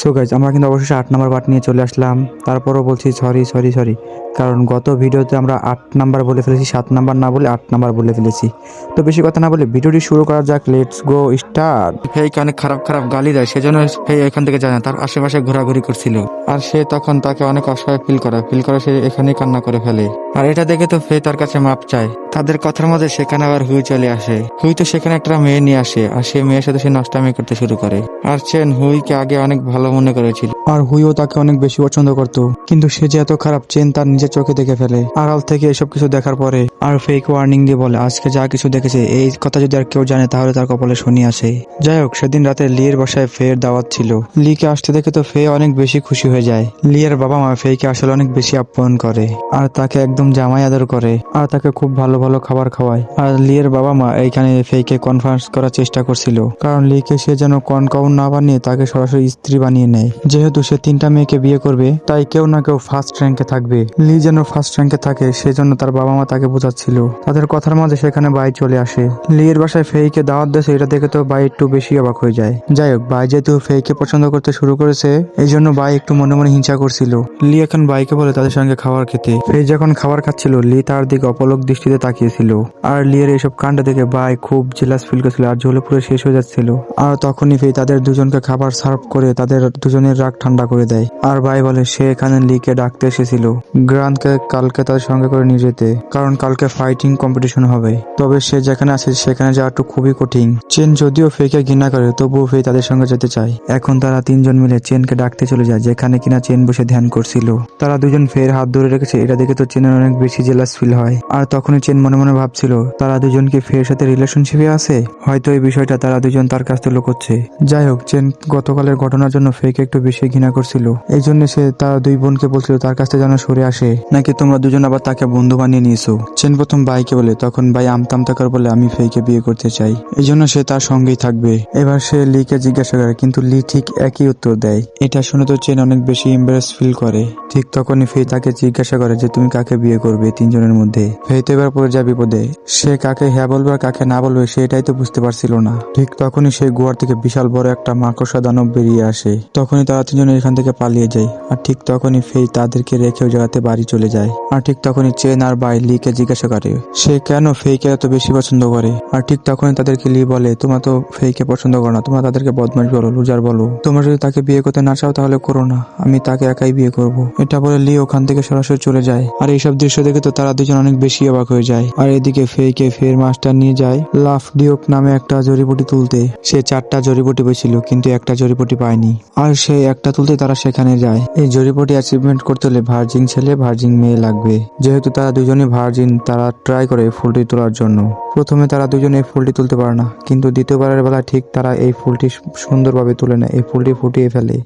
So guys আমরা কিন্তু অবশেষে আট নাম্বার পার্ট নিয়ে চলে আসলাম। তারপরও বলছি সরি সরি সরি কারণ গত ভিডিওতে আমরা আট নাম্বার বলে ফেলেছি, সাত নাম্বার না বলে আট নাম্বার বলে ফেলেছি। তো বেশি কথা না বলে ভিডিওটি শুরু করা যাক লেটস গো স্টার্ট ফেক অনেক খারাপ খারাপ গালি দেয়, সেজন্য ফেই এখান থেকে যায় না, তার আশেপাশে ঘোরাঘুরি করছিল। আর সে তখন তাকে অনেক অসহায় ফিল করে ফিল করে সে এখানেই কান্না করে ফেলে। আর এটা দেখে তো ফে তার কাছে মাপ চায়। তাদের কথার মধ্যে সেখানে আবার হুই চলে আসে। হুই তো সেখানে একটা মেয়ে নিয়ে আসে, আর সেই মেয়ের সাথে সে নষ্টামি করতে শুরু করে। আর চেন হুইকে আগে অনেক ভালো মনে করেছিল। আর হুইও তাকে অনেক বেশি পছন্দ করত। কিন্তু সে যে এত খারাপ চেন তার নিজের চোখে দেখে ফেলে। আড়াল থেকে এসব কিছু দেখার পরে আর ফেক ওয়ার্নিং দিয়ে বলে, আজকে যা কিছু দেখেছে, এই কথা যদি আর কেউ জানে, তাহলে তার কপালে শনি আসে। যাই হোক, সেদিন রাতে লিয়ের বাসায় ফের দাওয়াত ছিল। লিকে আসতে দেখে তো ফে অনেক বেশি খুশি হয়ে যায়। লিয়ের বাবা মা ফেকে আসলে অনেক বেশি আপ্যায়ন করে আর তাকে একদম জামাই আদর করে আর তাকে খুব ভালো ভালো খাবার খাওয়ায়। আর লিয়ের বাবা মা এইখানে ফেকে কনফারেন্স করার চেষ্টা করছিল, কারণ লিকে সে যেন কনকাউন না বানিয়ে তাকে সরাসরি স্ত্রী বানিয়ে নেয়। যেহেতু সে তিনটা মেয়েকে বিয়ে করবে, তাই কেউ না কেউ ফার্স্ট র্যাঙ্কে থাকবে। লি যেন ফার্স্ট র্যাঙ্কে থাকে, সেজন্য তার বাবা মা তাকে বোঝাচ্ছিল। তাদের কথার মাঝে সেখানে বাই চলে আসে। লিয়ের বাসায় ফেইকে দাওয়াত দেশে এটা দেখে তো বাই একটু বেশি অবাক হয়ে যায়। যাই হোক, বাই যেহেতু ফেইকে পছন্দ করতে শুরু করেছে এই জন্য বাই একটু মনে মনে হিংসা করছিল। লি এখন বাইকে বলে তাদের সঙ্গে খাবার খেতে। ফেই যখন খাবার খাচ্ছিল লি তার দিকে অপলক দৃষ্টিতে তাকিয়েছিল। আর লিয়ের এইসব কাণ্ড দেখে বাই খুব জেলাস ফিল করছিল, আর ঝোলে পুরো শেষ হয়ে যাচ্ছিল। আর তখনই ফেই তাদের দুজনকে খাবার সার্ভ করে, তাদের দুজনের রাগ ঠান্ডা করে দেয়। আর বাই বলে, সে এখানে লিকে ডাকতে এসেছিল। গ্রান্টকে কালকে তাদের সঙ্গে করে নিয়ে যেতে, কারণ কালকে ফাইটিং কম্পিটিশন হবে। তবে সে যেখানে আছে, সেখানে যাওয়াটা খুবই কঠিন। চেন যদিও ফেকে ঘৃণা করে, তবুও ফে তাদের সঙ্গে যেতে চায়। এখন তারা তিনজন মিলে চেনকে ডাকতে চলে যায়, যেখানে কিনা চেন বসে ধ্যান করছিল। তারা দুজন ফের হাত ধরে রেখেছে, এটা দেখে তো চেনের অনেক বেশি জেলাস ফিল হয়। আর তখনই চেন মনে মনে ভাবছিল, তারা দুজন কি ফের সাথে রিলেশনশিপে আছে? হয়তো এই বিষয়টা তারা দুজন তার কাছ থেকে লুকোচ্ছে। যাই হোক, চেন গতকালের ঘটনার জন্য ফেকে একটু বেশি ঘৃণা করছিল। এই জন্য সে তার দুই বোনকে বলছিল, তার কাছ যেন সরে আসে। নাকি তোমরা দুজন আবার তাকে বন্ধু বানিয়ে নিয়েছো? চেন প্রথম বাইকে বলে, তখন ভাই আমতাম তাকার বলে আমি ফেইকে বিয়ে করতে চাই। এই জন্য সে তার সঙ্গেই থাকবে। এবার সে লিকে জিজ্ঞাসা করে, কিন্তু লি ঠিক একই উত্তর দেয়। এটা শুনে তো চেন অনেক বেশি ইম্বারেস ফিল করে। ঠিক তখনই ফেই তাকে জিজ্ঞাসা করে যে, তুমি কাকে বিয়ে করবে তিনজনের মধ্যে? ফেই তো এবার পড়ে যায় বিপদে। সে কাকে হ্যাঁ বলবে আর কাকে না বলবে, সেটাই তো বুঝতে পারছিল না। ঠিক তখনই সেই গুহার থেকে বিশাল বড় একটা মাকড়সা দানব বেরিয়ে আসে। তখনই তারা তিনজনে এখান থেকে পালিয়ে যায় আর ঠিক তখনই ফেই তাদেরকে রেখে ওই জায়গাতে বাড়ি চলে যায়। আর ঠিক তখনই চেন আর বাই লিকে জিজ্ঞাসা করে, সে কেন ফেইকে এত বেশি পছন্দ করে? আর ঠিক তখনই তাদেরকে লি বলে, তোমরা তো ফেইকে পছন্দ করো না, তোমরা তাদেরকে বদমাশ বলো, লুজার বলো। তোমরা যদি তাকে বিয়ে করতে না চাও তাহলে করো না, আমি তাকে একাই বিয়ে করব। এটা বলে লি ওখান থেকে সরাসরি চলে যায়। আর এইসব দৃশ্য দেখে তো তারা দুজন অনেক বেশি অবাক হয়ে যায়। আর এদিকে ফেইকে ফের মাস্টার নিয়ে যায় লাফ ডিওক নামে একটা জড়িবুটি তুলতে। সে চারটা জড়িবুটি পেয়েছিল, কিন্তু একটা জড়িবুটি পায়নি। আর সেই একটা তুলতে তারা সেখানে যায়। এই জরিপটি অ্যাচিভমেন্ট করতে হলে ভার্জিন ছেলে ভার্জিন মেয়ে লাগবে। যেহেতু তারা দুজনে ভার্জিন তারা ট্রাই করে ফুলটি তোলার জন্য। প্রথমে তারা দুজনে এই ফুলটি তুলতে পারে না, কিন্তু দ্বিতীয়বারের বেলা ঠিক তারা এই ফুলটি সুন্দরভাবে তুলে নেয়, এই ফুলটি ফুটিয়ে ফেলে।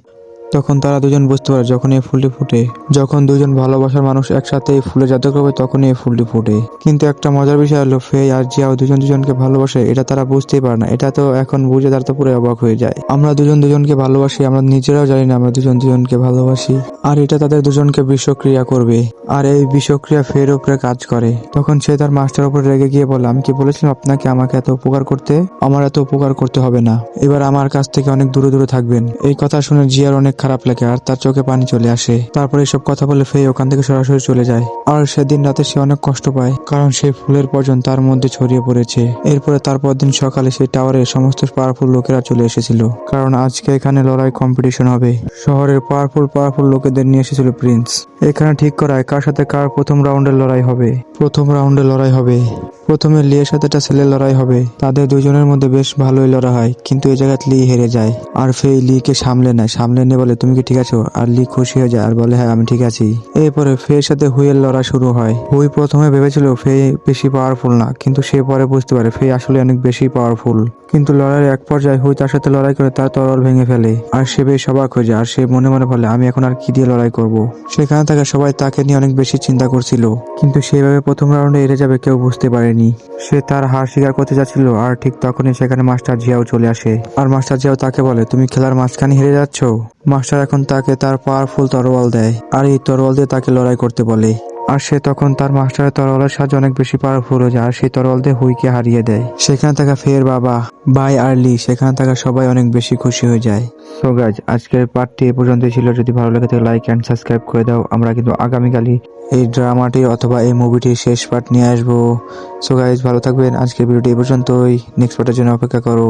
তখন তারা দুজন বুঝতে পারে যখন এই ফুলটি ফুটে। যখন দুজন ভালোবাসার মানুষ একসাথে এই ফুলে জাদু করবে, তখনই এই ফুলটি ফুটে। কিন্তু একটা মজার বিষয় হলো, ফে আর জিয়াও দুজন দুজনকে ভালোবাসে, এটা তারা বুঝতেই পারে না। এটা তো এখন বুঝে তারা তো পুরো অবাক হয়ে যায়। আমরা দুজন দুজনকে ভালোবাসি, আমরা নিজেরাও জানি না আমরা দুজন দুজনকে ভালোবাসি। আর এটা তাদের দুজনকে বিষক্রিয়া করবে। আর এই বিষক্রিয়া ফের উপরে কাজ করে। তখন সে তার মাস্টার উপরে রেগে গিয়ে বলে আমি কি বলেছিলাম আপনাকে আমাকে এত উপকার করতে? আমার এত উপকার করতে হবে না। এবার আমার কাছ থেকে অনেক দূরে দূরে থাকবেন। এই কথা শুনে জিয়ার অনেক খারাপ লাগে আর তার চোখে পানি চলে আসে। তারপরে এসব কথা বলে ফেই ওখান থেকে সরাসরি চলে যায়। আর সেদিন রাতে সে অনেক কষ্ট পায়, কারণ সেই ফুলের পর্যন্ত তার মধ্যে ছড়িয়ে পড়েছে। এরপরে তারপর দিন সকালে সেই টাওয়ারে সমস্ত পাওয়ারফুল লোকেরা চলে এসেছিল, কারণ আজকে এখানে লড়াই কম্পিটিশন হবে। শহরের পাওয়ারফুল পাওয়ারফুল লোকেদের নিয়ে এসেছিল প্রিন্স এখানে ঠিক করায় কার সাথে কার প্রথম রাউন্ডের লড়াই হবে। প্রথম রাউন্ডে লড়াই হবে। প্রথমে লিয়ের সাথে একটা ছেলের লড়াই হবে। তাদের দুজনের মধ্যে বেশ ভালোই লড়াই হয়, কিন্তু এই জায়গায় লি হেরে যায়। আর ফেই লিকে সামলে নেয়, সামলে নিয়ে বলে, তুমি কি ঠিক আছো? আর লি খুশি হয়ে যায় আর বলে হ্যাঁ আমি ঠিক আছি। এরপরে ফের সাথে হুইয়ের লড়াই শুরু হয়। হুই প্রথমে ভেবেছিল ফে বেশি পাওয়ারফুল না, কিন্তু সে পরে বুঝতে পারে ফে আসলে অনেক বেশি পাওয়ারফুল কিন্তু লড়াইয়ের এক পর্যায়ে হুই তার সাথে লড়াই করে তার তরল ভেঙে ফেলে। আর সে বেশ অবাক হয়ে যায়, আর সে মনে মনে বলে, আমি এখন আর কি দিয়ে লড়াই করব? সেখানে থাকা সবাই তাকে নিয়ে অনেক বেশি চিন্তা করছিল, কিন্তু সেভাবে প্রথম রাউন্ডে হেরে যাবে কেউ বুঝতে পারেনি। সে তার হার স্বীকার করতে যাচ্ছিল, আর ঠিক তখনই সেখানে মাস্টার জিয়াও চলে আসে। আর মাস্টার জিয়াও তাকে বলে, তুমি খেলার মাঝখানে হেরে যাচ্ছ? মাস্টার এখন তাকে তার পাওয়ারফুল তরোয়াল দেয়, আর এই তরোয়াল দিয়ে তাকে লড়াই করতে বলে। আর সে তখন তার মাস্টারের তরোয়ালের সাহায্যে অনেক বেশি পাওয়ারফুল হয়ে যায়, আর সেই তরোয়াল দিয়ে হুইকে হারিয়ে দেয়। সেখানে থাকা ফের বাবা, বাই আর্লি সেখানে থাকা সবাই অনেক বেশি খুশি হয়ে যায়। সো গাইজ আজকের পার্টটি এ পর্যন্তই ছিল। যদি ভালো লাগে তাহলে লাইক অ্যান্ড সাবস্ক্রাইব করে দাও। আমরা কিন্তু আগামীকালই এই ড্রামাটি অথবা এই মুভিটির শেষ পার্ট নিয়ে আসব। সো গাইজ ভালো থাকবেন। আজকের ভিডিওটি এ পর্যন্তই। নেক্সট পার্টের জন্য অপেক্ষা করো।